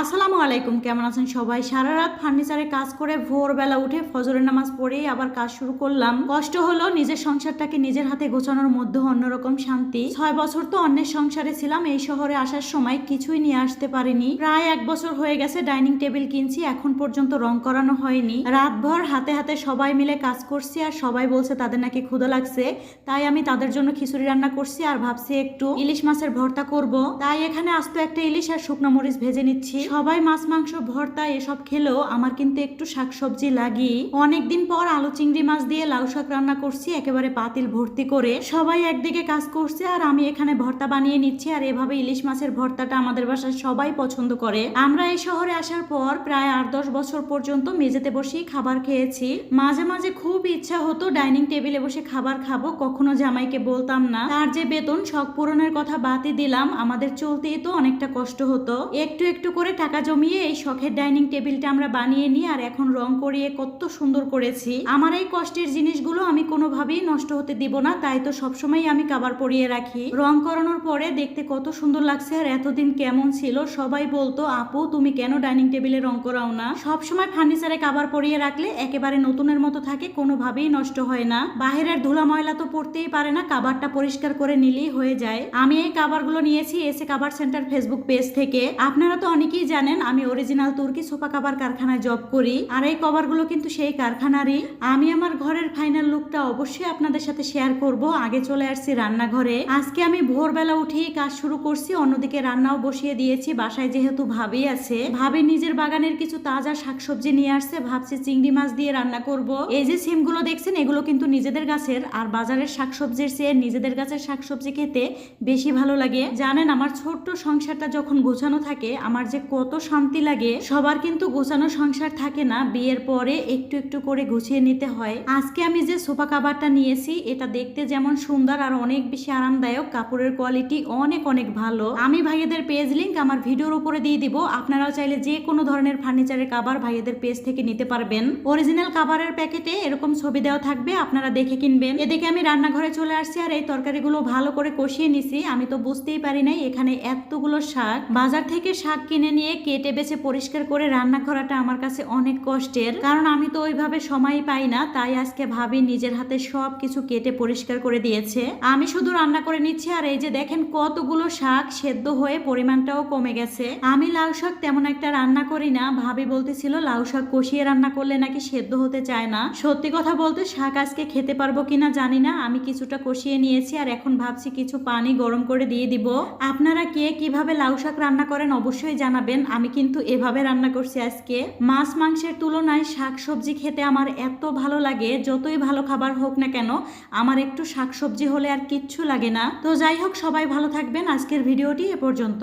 আসসালামু আলাইকুম, কেমন আছেন সবাই? সারা রাত ফার্নিচারে কাজ করে ভোরবেলা উঠে ফজরের নামাজ পড়েই আবার কাজ শুরু করলাম। কষ্ট হলো নিজের সংসারটাকে নিজের হাতে গোছানোর মধ্যে অন্যরকম শান্তি। ছয় বছর তো অন্যের সংসারে ছিলাম, এই শহরে আসার সময় কিছুই নিয়ে আসতে পারিনি। প্রায় এক বছর হয়ে গেছে ডাইনিং টেবিল কিনছি, এখন পর্যন্ত রং করানো হয়নি। রাতভর হাতে হাতে সবাই মিলে কাজ করছি আর সবাই বলছে তাদের নাকি ক্ষুধা লাগছে। তাই আমি তাদের জন্য খিচুড়ি রান্না করছি আর ভাবছি একটু ইলিশ মাছের ভর্তা করব। তাই এখানে আস্ত একটা ইলিশ আর শুকনো মরিচ ভেজে নিচ্ছি। সবাই মাছ, মাংস, ভর্তা এসব খেলেও আমার কিন্তু একটু শাকসবজি লাগি। অনেকদিন পর আলু, চিংড়ি মাছ দিয়ে লাউ শাক রান্না করছি, একেবারে পাতিল ভর্তি করে। সবাই একদিকে কাজ করছে আর আমি এখানে ভর্তা বানিয়ে নিচ্ছি আর এভাবে ইলিশ মাছের ভর্তাটা আমাদের বাসায় সবাই পছন্দ করে। আমরা এই শহরে আসার পর প্রায় আট, দশ বছর পর্যন্ত মেঝেতে বসেই খাবার খেয়েছি। মাঝে মাঝে খুব ইচ্ছা হতো ডাইনিং টেবিলে বসে খাবার খাব, কখনো জামাইকে বলতাম না। তার যে বেতন, শখ পূরণের কথা বাদই দিলাম, আমাদের চলতেই তো অনেকটা কষ্ট হতো। একটু একটু করে টাকা জমিয়ে এই শখের ডাইনিং টেবিলটা আমরা বানিয়ে নিই আর এখন রং করিয়ে কত সুন্দর করেছি। আমার এই কষ্টের জিনিসগুলো আমি কোনোভাবেই নষ্ট হতে দিব না, তাই তো সবসময় আমি কাবার পরিয়ে রাখি। রং করানোর পরে দেখতে কত সুন্দর লাগছে আর এতদিন কেমন ছিল, সবাই বলতো, আপু, তুমি কেন ডাইনিং টেবিলে রং করাও না? সবসময় ফার্নিচারে কাবার পরিয়ে রাখলে একেবারে নতুনের মতো থাকে, কোনোভাবেই নষ্ট হয় না। বাহিরের ধুলা ময়লা তো পড়তেই পারে না, কাবারটা পরিষ্কার করে নিলেই হয়ে যায়। আমি এই কাবারগুলো নিয়েছি, এসে কাবার সেন্টার ফেসবুক পেজ থেকে। আপনারা তো অনেকেই জানেন, আমি অরিজিনাল তুর্কি সোফা কাবার কারখানায় জব করি। আর এই কভারগুলো কিন্তু সেই কারখানারই। আমি আমার ঘরের ফাইনাল লুকটা অবশ্যই আপনাদের সাথে শেয়ার করব। আগে চলে আসছি রান্নাঘরে। আজকে আমি ভোরবেলা উঠেই কাজ শুরু করছি, অন্যদিকে রান্নাও বসিয়ে দিয়েছি। বাসায় যেহেতু ভাবি আছে, ভাবি নিজের বাগানের কিছু তাজা শাকসবজি নিয়ে আসছে। ভাবছি চিংড়ি মাছ দিয়ে রান্না করব। এই যে সিমগুলো দেখছেন, এগুলো কিন্তু নিজেদের গাছের। আর বাজারের শাকসবজির চেয়ে নিজেদের গাছের শাকসবজি খেতে বেশি ভালো লাগে। জানেন, আমার ছোট্ট সংসারটা যখন গোছানো থাকে, আমার যে কত শান্তি লাগে। সবার কিন্তু গোছানো সংসার থাকে না। বিয়ের পরে একটু একটু করে গুছিয়ে নিতে হয়। আজকে আমি যে সোফা কাভারটা নিয়েছি, এটা দেখতে যেমন সুন্দর আর অনেক বেশি আরামদায়ক। কাপড়ের কোয়ালিটি অনেক অনেক ভালো। আমি ভাইয়াদের পেজ লিঙ্ক আমার ভিডিওর উপরে দিয়ে দিব। আপনারাও চাইলে যে কোনো ধরনের ফার্নিচারের কাবার ভাইয়াদের পেজ থেকে নিতে পারবেন। অরিজিনাল কাভারের প্যাকেটে এরকম ছবি দেওয়া থাকবে, আপনারা দেখে কিনবেন। এদিকে আমি রান্নাঘরে চলে আসছি আর এই তরকারিগুলো ভালো করে কষিয়ে নিছি। আমি তো বুঝতেই পারি নাই এখানে এতগুলো শাক। বাজার থেকে শাক কিনে নিয়ে কেটে বেছে পরিষ্কার করে রান্না করাটা আমার কাছে অনেক কষ্টের। কারণ আমি তো ওইভাবে সময় পাই না, তাই আজকে ভাবি নিজের হাতে সব কিছু কেটে পরিষ্কার করে দিয়েছে। আমি শুধু রান্না করে নিচ্ছি, আর এই যে দেখেন কতগুলো শাক সেদ্ধ হয়ে পরিমাণটাও কমে গেছে। আমি লাউ শাক তেমন একটা রান্না করি না, ভাবি বলতেছিল, লাউ শাক কষিয়ে রান্না করলে নাকি সেদ্ধ হতে চায় না? সত্যি কথা বলতে শাক আজকে খেতে পারব কিনা জানি না, আমি কিছুটা কষিয়ে নিয়েছি, আর এখন ভাবছি কিছু পানি গরম করে দিয়ে দিব। আপনারা কে কীভাবে লাউ শাক রান্না করেন অবশ্যই জানাবেন। আমি কিন্তু এভাবে রান্না করছি আজকে। মাছ মাংসের তুলনায় শাকসবজি খেতে আমার এত ভালো লাগে, যতই ভালো খাবার হোক না কেন, আমার একটু শাক সবজি হলে আর কিচ্ছু লাগে না। তো যাই হোক, সবাই ভালো থাকবেন। আজকের ভিডিওটি এ পর্যন্ত।